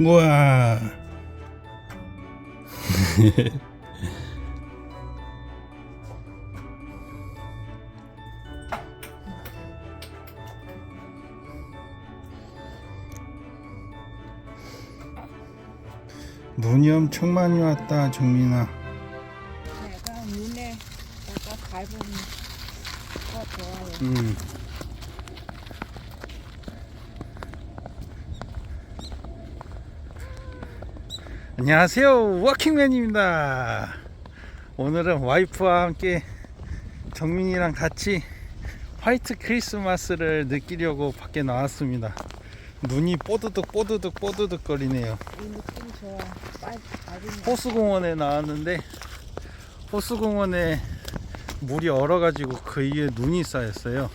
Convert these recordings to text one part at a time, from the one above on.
우와. 눈이 엄청 많이 왔다, 정민아. 내가 눈에 내가 밟으면 더 좋아요. 음. 안녕하세요. 워킹맨입니다. 오늘은 와이프와 함께 정민이랑 같이 화이트 크리스마스를 느끼려고 밖에 나왔습니다. 눈이 뽀드득 뽀드득 뽀드득 거리네요. 호수공원에 나왔는데 호수공원에 물이 얼어가지고 그 위에 눈이 쌓였어요.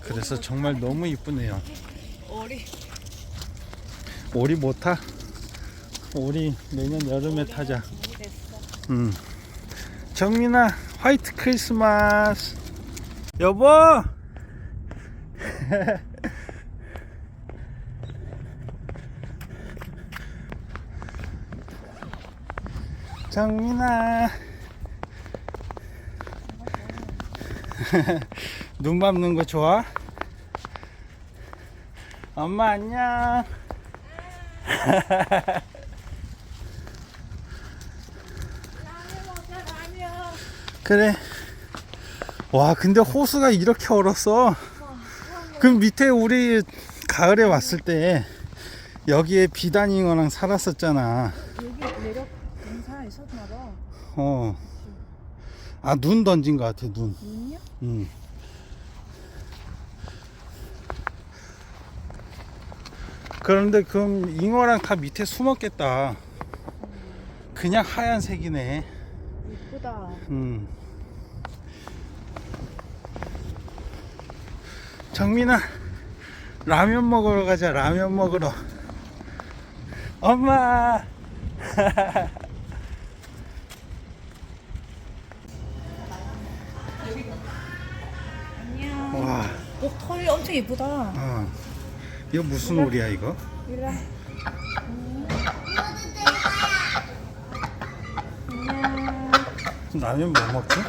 그래서 정말 너무 이쁘네요. 오리. 오리 못 타? 오리 내년 여름에 타자. 음. 정민아, 화이트 크리스마스. 여보. 정민아. 눈 밟는 거 좋아? 엄마 안녕. 그래. 와, 근데 호수가 이렇게 얼었어. 그럼 밑에 우리 가을에 왔을 때 여기에 비단잉어랑 살았었잖아. 여기 내려 공사 있었나 봐. 어. 아, 눈 던진 것 같아, 눈. 눈이야? 음. 그런데 그럼 잉어랑 다 밑에 숨었겠다. 그냥 하얀색이네. 이쁘다. 음. 정민아, 라면 먹으러 가자. 라면 먹으러. 엄마. 안녕. 와, 어, 털이 엄청 이쁘다. 어. 이거 무슨 오리야 이거? 이리 와. 안 라면 뭐 먹지?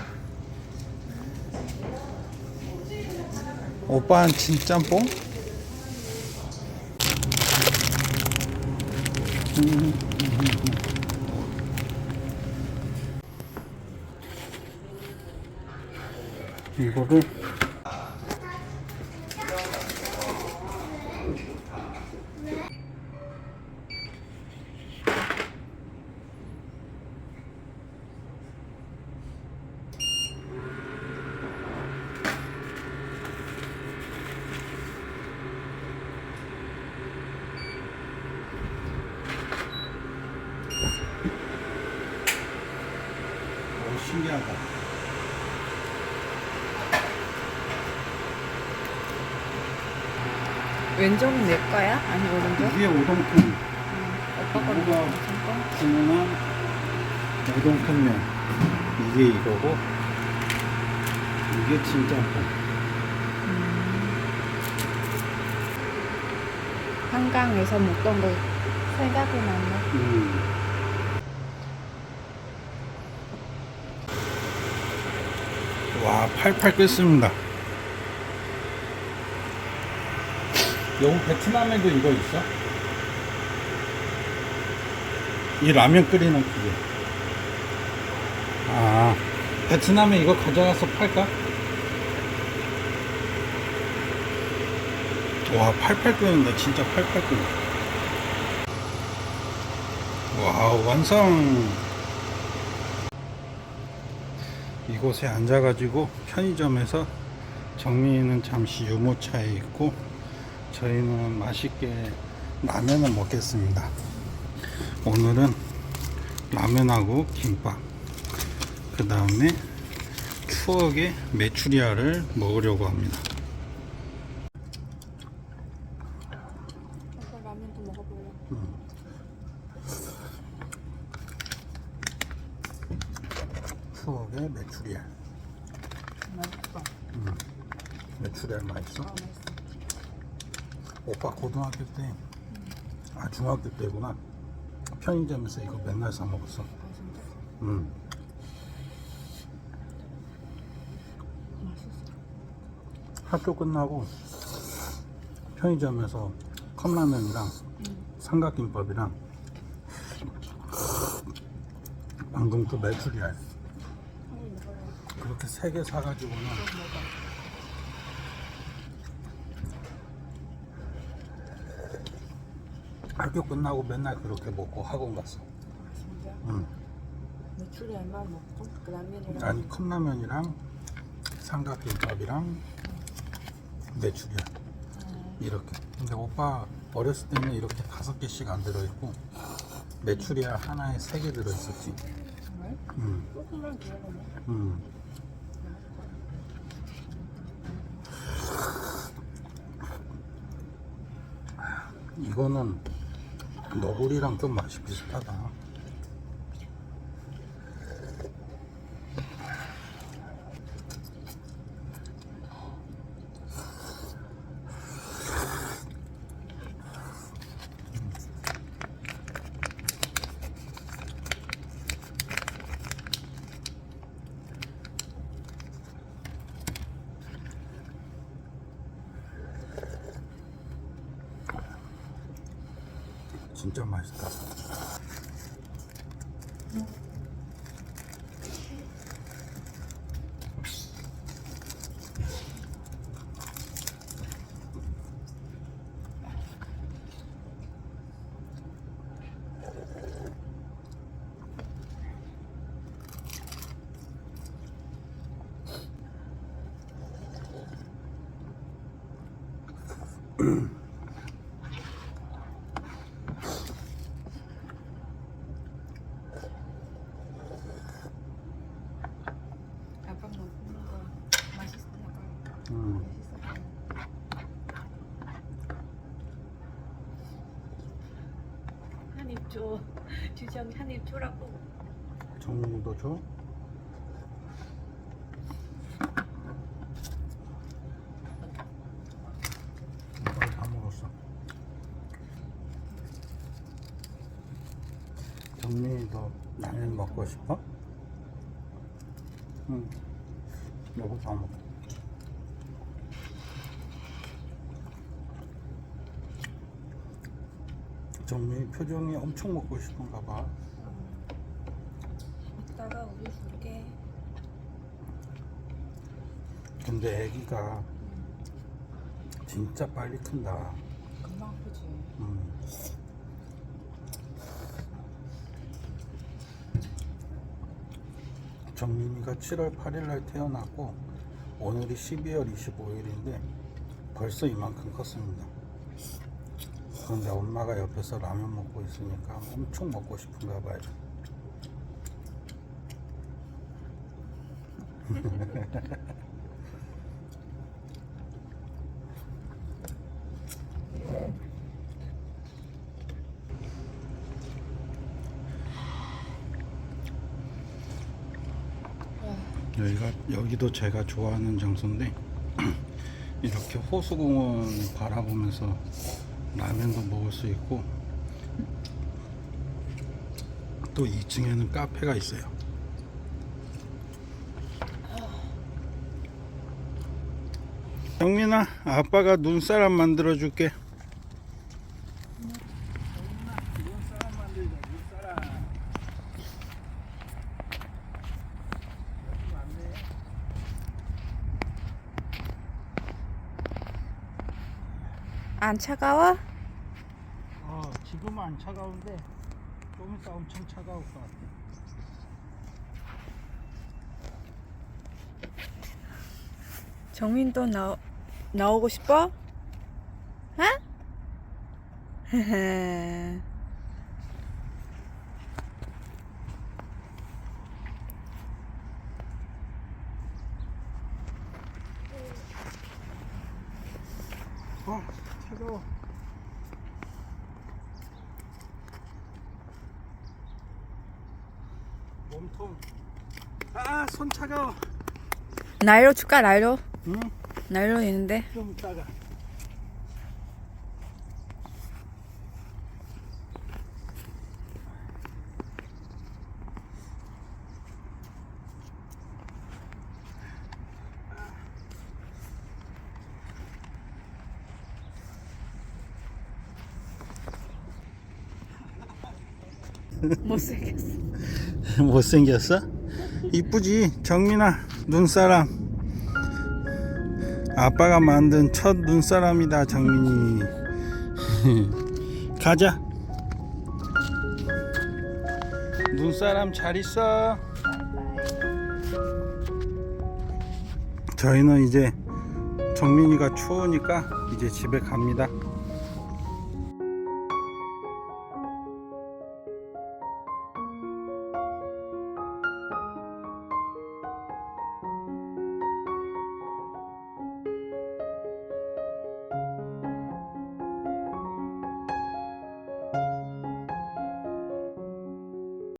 오빠는 진짬뽕? 이거를 오, 신기하다. 왼쪽은 내 거야? 아니 오른쪽? 이게 오동통. 오빠 거는 뭐가 괜찮고. 주문한 우동탕면 이게 이거고 이게 진짬뽕 한강에서 먹던 거 생각이 났네. 음. 와 팔팔 끓습니다. 여기 베트남에도 이거 있어? 이 라면 끓이는 기계 아. 베트남에 이거 가져가서 팔까? 와 팔팔 끓는다. 진짜 팔팔 끓어 와 완성 이곳에 앉아가지고 편의점에서 정민이는 잠시 유모차에 있고 저희는 맛있게 라면을 먹겠습니다. 오늘은 라면하고 김밥 그 다음에 추억의 메추리알을 먹으려고 합니다. 라면도 먹어볼래? 추억의 메추리알 맛있어. 메추리알 맛있어? 아, 맛있어. 오빠 고등학교 때아 중학교 때구나. 편의점에서 이거 맨날 사 먹었어. 아 진짜? 음. 맛있어. 학교 끝나고 편의점에서 컵라면이랑 삼각김밥이랑 방금 그 메추리알 그렇게 세 개 사가지고는 학교 끝나고 맨날 그렇게 먹고 학원 갔어. 진짜? 응. 메추리알만 먹고 그 라면이랑 아니 컵라면이랑 삼각김밥이랑 메추리알 이렇게. 근데 오빠 어렸을 때는 이렇게 다섯 개씩 안 들어있고 메추리알 하나에 세 개 들어있었지. 음, 조금만 기다려봐. 음. 이거는 너구리랑 좀 맛이 비슷하다. 진짜 맛있다. 아 빠 먹는 거 맛있어. 음. 한입 줘. 주정 한입 주라고. 정리도 줘. 정민이도 라면 먹고 싶어? 응. 여보 다 먹어. 정민이 표정이 엄청 먹고 싶은가 봐. 이따가 우유 줄게. 근데 애기가 진짜 빨리 큰다. 금방 크지. 음. 정민이가 7월 8일 날 태어났고 오늘이 12월 25일인데 벌써 이만큼 컸습니다. 그런데 엄마가 옆에서 라면 먹고 있으니까 엄청 먹고 싶은가 봐요. 여기가 여기도 제가 좋아하는 장소인데 이렇게 호수공원 바라보면서 라면도 먹을 수 있고 또 2층에는 카페가 있어요. 영민아, 아빠가 눈사람 만들어 줄게. 안 차가워? 어, 지금은 안 차가운데 좀 이따 엄청 차가울 것 같아. 정민도 나 나오고 싶어? 어? 어, 차가워. 몸통. 아, 손 차가워. 나이로 줄까 나이로? 응? 나이로 있는데 좀 이따가. 못생겼어. 못생겼어? 이쁘지? 정민아 눈사람. 아빠가 만든 첫 눈사람이다 정민이. 가자. 눈사람 잘 있어. 저희는 이제 정민이가 추우니까 이제 집에 갑니다